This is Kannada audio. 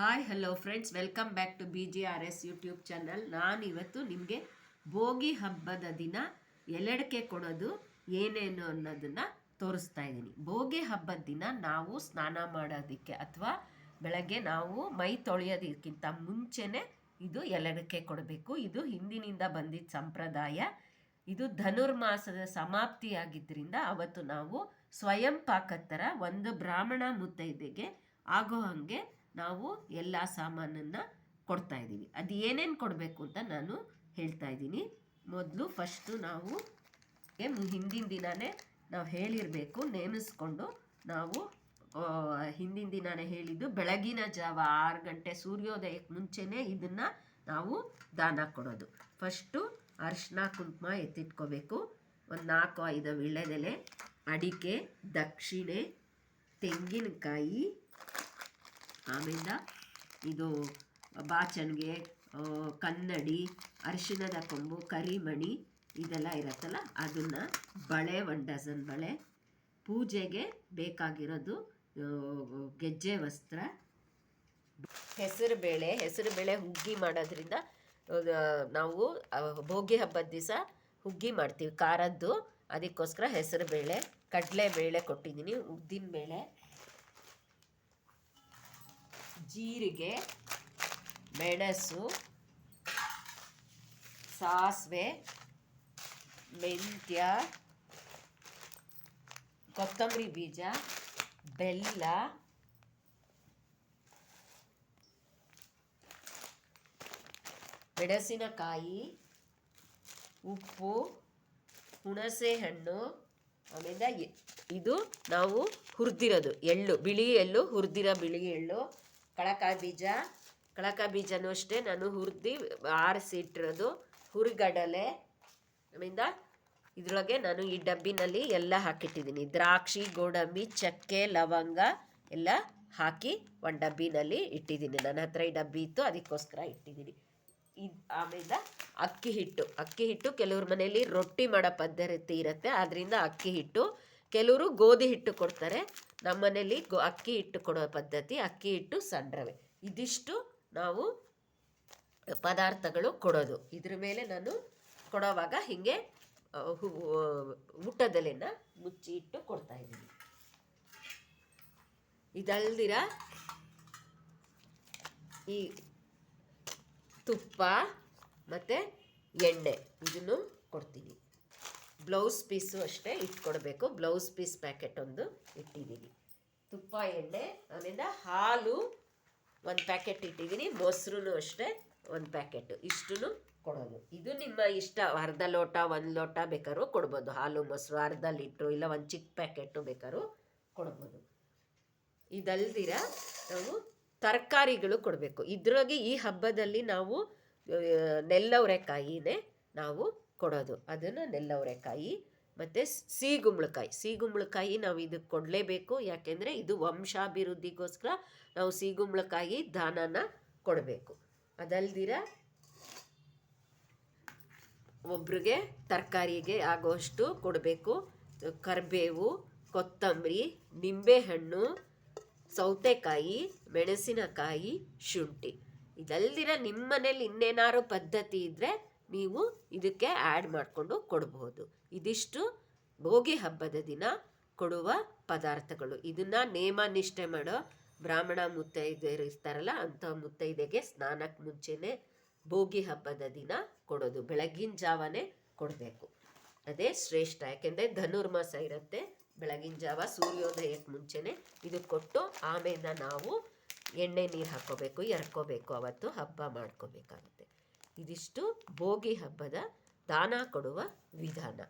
Hi hello friends welcome back to B G R S YouTube channel ನಾನಿವತ್ತು ನಿಮಗೆ ಭೋಗಿ ಹಬ್ಬದ ದಿನ ಎಲ್ಲಡಿಕೆ ಕೊಡೋದು ಏನೇನು ಅನ್ನೋದನ್ನು ತೋರಿಸ್ತಾ ಇದ್ದೀನಿ. ಭೋಗಿ ಹಬ್ಬದ ದಿನ ನಾವು ಸ್ನಾನ ಮಾಡೋದಕ್ಕೆ ಅಥವಾ ಬೆಳಗ್ಗೆ ನಾವು ಮೈ ತೊಳೆಯೋದಕ್ಕಿಂತ ಮುಂಚೆನೇ ಇದು ಎಲ್ಲಡಿಕೆ ಕೊಡಬೇಕು. ಇದು ಹಿಂದಿನಿಂದ ಬಂದಿದ್ದ ಸಂಪ್ರದಾಯ. ಇದು ಧನುರ್ಮಾಸದ ಸಮಾಪ್ತಿಯಾಗಿದ್ದರಿಂದ ಅವತ್ತು ನಾವು ಸ್ವಯಂ ಪಾಕದ ಥರ ಒಂದು ಬ್ರಾಹ್ಮಣ ಮುತ್ತೈದೆಗೆ ಆಗೋ ಹಾಗೆ ನಾವು ಎಲ್ಲ ಸಾಮಾನನ್ನು ಕೊಡ್ತಾ ಇದ್ದೀವಿ. ಅದು ಏನೇನು ಕೊಡಬೇಕು ಅಂತ ನಾನು ಹೇಳ್ತಾ ಇದ್ದೀನಿ. ಮೊದಲು ಫಸ್ಟು ನಾವು ಹಿಂದಿನ ದಿನವೇ ನಾವು ಹೇಳಿರಬೇಕು, ನೇಮಿಸ್ಕೊಂಡು ನಾವು ಹಿಂದಿನ ದಿನನೇ ಹೇಳಿದ್ದು ಬೆಳಗಿನ ಜಾವ ಆರು ಗಂಟೆ ಸೂರ್ಯೋದಯಕ್ಕೆ ಮುಂಚೆನೇ ಇದನ್ನು ನಾವು ದಾನ ಕೊಡೋದು. ಫಸ್ಟು ಅರಿಶಿನ ಕುಂಕುಮ ಎತ್ತಿಟ್ಕೋಬೇಕು. ಒಂದು ನಾಲ್ಕು, ಐದು, ವಿಳ್ಳೆದೆಲೆ, ಅಡಿಕೆ, ದಕ್ಷಿಣೆ, ತೆಂಗಿನಕಾಯಿ ಆಮೇಲೆ ಇದು ಬಾಚಣಿಗೆ ಕನ್ನಡಿ, ಅರಿಶಿಣದ ಕೊಂಬು, ಕರಿಮಣಿ ಇದೆಲ್ಲ ಇರುತ್ತಲ್ಲ, ಅದನ್ನು ಬಳೆ, ಒನ್ ಡಜನ್ ಬಳೆ ಪೂಜೆಗೆ ಬೇಕಾಗಿರೋದು ಗೆಜ್ಜೆ ವಸ್ತ್ರ. ಹೆಸರು ಬೇಳೆ ಹೆಸರು ಬೇಳೆ ಹುಗ್ಗಿ ಮಾಡೋದ್ರಿಂದ ನಾವು ಭೋಗಿ ಹಬ್ಬದ ದಿವಸ ಹುಗ್ಗಿ ಮಾಡ್ತೀವಿ, ಖಾರದ್ದು. ಅದಕ್ಕೋಸ್ಕರ ಹೆಸರು ಬೇಳೆ ಕಡಲೆ ಬೇಳೆ ಕೊಟ್ಟಿದ್ದೀನಿ ಉದ್ದಿನ ಬೇಳೆ ಜೀರಿಗೆ, ಮೆಣಸು, ಸಾಸಿವೆ, ಮೆಂತ್ಯ, ಕೊತ್ತಂಬರಿ ಬೀಜ, ಬೆಲ್ಲ, ಮೆಣಸಿನಕಾಯಿ, ಉಪ್ಪು ಹುಣಸೆ ಹಣ್ಣು ಆಮೇಲೆ ಇದು ನಾವು ಹುರಿದಿರೋದು ಎಳ್ಳು, ಬಿಳಿ ಎಳ್ಳು, ಹುರಿದಿರೋ ಬಿಳಿ ಎಳ್ಳು. ಕಳಕಾಯಿ ಬೀಜ. ಕಳಕಾಯಿ ಬೀಜನೂ ಅಷ್ಟೇ, ನಾನು ಹುರಿದು ಆರಿಸಿ ಇಟ್ಟಿರೋದು ಹುರಿಗಡಲೆ. ಆಮೇಲೆ ಇದರೊಳಗೆ ನಾನು ಈ ಡಬ್ಬಿನಲ್ಲಿ ಎಲ್ಲ ಹಾಕಿಟ್ಟಿದ್ದೀನಿ. ದ್ರಾಕ್ಷಿ, ಗೋಡಂಬಿ, ಚಕ್ಕೆ, ಲವಂಗ ಎಲ್ಲ ಹಾಕಿ ಒಂದು ಡಬ್ಬಿನಲ್ಲಿ ಇಟ್ಟಿದ್ದೀನಿ. ನನ್ನ ಹತ್ರ ಈ ಡಬ್ಬಿ ಇತ್ತು, ಅದಕ್ಕೋಸ್ಕರ ಇಟ್ಟಿದ್ದೀನಿ. ಇದು ಆಮೇಲೆ ಅಕ್ಕಿ ಹಿಟ್ಟು. ಅಕ್ಕಿ ಹಿಟ್ಟು ಕೆಲವ್ರ ಮನೆಯಲ್ಲಿ ರೊಟ್ಟಿ ಮಾಡೋ ಪದ್ಧತಿ ಇರುತ್ತೆ. ಆದ್ದರಿಂದ ಅಕ್ಕಿ ಹಿಟ್ಟು ಕೆಲವರು ಗೋಧಿ ಹಿಟ್ಟು ಕೊಡ್ತಾರೆ. ನಮ್ಮನೇಲಿ ಗೋ, ಅಕ್ಕಿ ಹಿಟ್ಟು ಕೊಡೋ ಪದ್ಧತಿ ಅಕ್ಕಿ ಹಿಟ್ಟು ಸಣ್ಣ ಇದಿಷ್ಟು ನಾವು ಪದಾರ್ಥಗಳು ಕೊಡೋದು. ಇದ್ರ ಮೇಲೆ ನಾನು ಕೊಡೋವಾಗ ಹೀಗೆ ಊಟದಲ್ಲಿನ ಮುಚ್ಚಿ ಇಟ್ಟು ಕೊಡ್ತಾ ಇದ್ದೀನಿ. ಇದಲ್ದಿರ ಈ ತುಪ್ಪ ಮತ್ತು ಎಣ್ಣೆ ಇದನ್ನು ಕೊಡ್ತೀನಿ. ಬ್ಲೌಸ್ ಪೀಸು ಅಷ್ಟೇ ಇಟ್ಕೊಡ್ಬೇಕು. ಬ್ಲೌಸ್ ಪೀಸ್ ಪ್ಯಾಕೆಟ್ ಒಂದು ಇಟ್ಟಿದ್ದೀನಿ. ತುಪ್ಪ, ಎಣ್ಣೆ ಆಮೇಲೆ ಹಾಲು ಒಂದು ಪ್ಯಾಕೆಟ್ ಇಟ್ಟಿದ್ದೀನಿ. ಮೊಸರು ಅಷ್ಟೇ ಒಂದು ಪ್ಯಾಕೆಟ್. ಇಷ್ಟು ಕೊಡೋದು. ಇದು ನಿಮ್ಮ ಇಷ್ಟ. ಅರ್ಧ ಲೋಟ, ಒಂದು ಲೋಟ ಬೇಕಾದ್ರೂ ಕೊಡ್ಬೋದು. ಹಾಲು, ಮೊಸರು, ಅರ್ಧ ಲೀಟ್ರು ಇಲ್ಲ ಒಂದು ಚಿಕ್ಕ ಪ್ಯಾಕೆಟು ಬೇಕಾದ್ರೂ ಕೊಡ್ಬೋದು. ಇದಲ್ದಿರ ನಾವು ತರಕಾರಿಗಳು ಕೊಡಬೇಕು. ಇದ್ರಾಗೆ ಈ ಹಬ್ಬದಲ್ಲಿ ನಾವು ನೆಲ್ಲವ್ರೆಕಾಯಿನೇ ನೆಲ್ಲವರೆಕಾಯಿನೇ ನಾವು ಕೊಡೋದು. ಅದನ್ನು ನೆಲ್ಲವರೆಕಾಯಿ ಮತ್ತು ಸಿಗುಂಬಳಕಾಯಿ. ಸಿಗುಂಬಳಕಾಯಿ ನಾವು ಇದಕ್ಕೆ ಕೊಡಲೇಬೇಕು. ಯಾಕೆಂದರೆ ಇದು ವಂಶಾಭಿವೃದ್ಧಿಗೋಸ್ಕರ ನಾವು ಸಿಗುಂಬಳಕಾಯಿ ದಾನನ ಕೊಡಬೇಕು. ಅದಲ್ದಿರ ಒಬ್ರಿಗೆ ತರಕಾರಿಗೆ ಆಗೋಷ್ಟು ಕೊಡಬೇಕು. ಕರಿಬೇವು, ಕೊತ್ತಂಬರಿ, ನಿಂಬೆಹಣ್ಣು, ಸೌತೆಕಾಯಿ, ಮೆಣಸಿನಕಾಯಿ, ಶುಂಠಿ. ಇದಲ್ದಿರ ನಿಮ್ಮ ಮನೇಲಿ ಇನ್ನೇನಾದ್ರು ಪದ್ಧತಿ ಇದ್ದರೆ ನೀವು ಇದಕ್ಕೆ ಆ್ಯಡ್ ಮಾಡಿಕೊಂಡು ಕೊಡ್ಬೋದು. ಇದಿಷ್ಟು ಭೋಗಿ ಹಬ್ಬದ ದಿನ ಕೊಡುವ ಪದಾರ್ಥಗಳು. ಇದನ್ನು ನೇಮ ನಿಷ್ಠೆ ಮಾಡೋ ಬ್ರಾಹ್ಮಣ ಮುತ್ತೈದೆಯರು ಇರ್ತಾರಲ್ಲ, ಅಂಥ ಮುತ್ತೈದೆಗೆ ಸ್ನಾನಕ್ಕೆ ಮುಂಚೆನೇ ಭೋಗಿ ಹಬ್ಬದ ದಿನ ಕೊಡೋದು. ಬೆಳಗಿನ ಜಾವನೇ ಕೊಡಬೇಕು. ಅದೇ ಶ್ರೇಷ್ಠ. ಯಾಕೆಂದರೆ ಧನುರ್ಮಾಸ ಇರುತ್ತೆ. ಬೆಳಗಿನ ಜಾವ ಸೂರ್ಯೋದಯಕ್ಕೆ ಮುಂಚೆನೇ ಇದು ಕೊಟ್ಟು ಆಮೇಲೆ ನಾವು ಎಣ್ಣೆ ನೀರು ಹಾಕ್ಕೋಬೇಕು, ಎರ್ಕೋಬೇಕು. ಅವತ್ತು ಹಬ್ಬ ಮಾಡ್ಕೋಬೇಕಾಗುತ್ತೆ. ಇದಿಷ್ಟು ಭೋಗಿ ಹಬ್ಬದ ದಾನ ಕೊಡುವ ವಿಧಾನ.